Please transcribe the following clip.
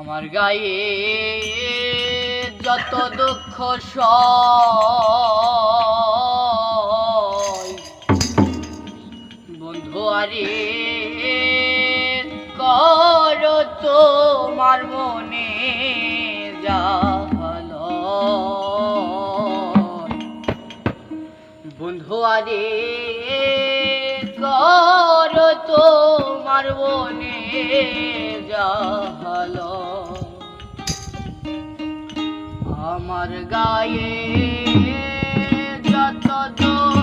আমার গায়ে যত দুঃখ বন্ধু আরে কর তোমার মনে জাল বন্ধু আরে আমার বনে জাহাল। আমার গায়ে যত দোষ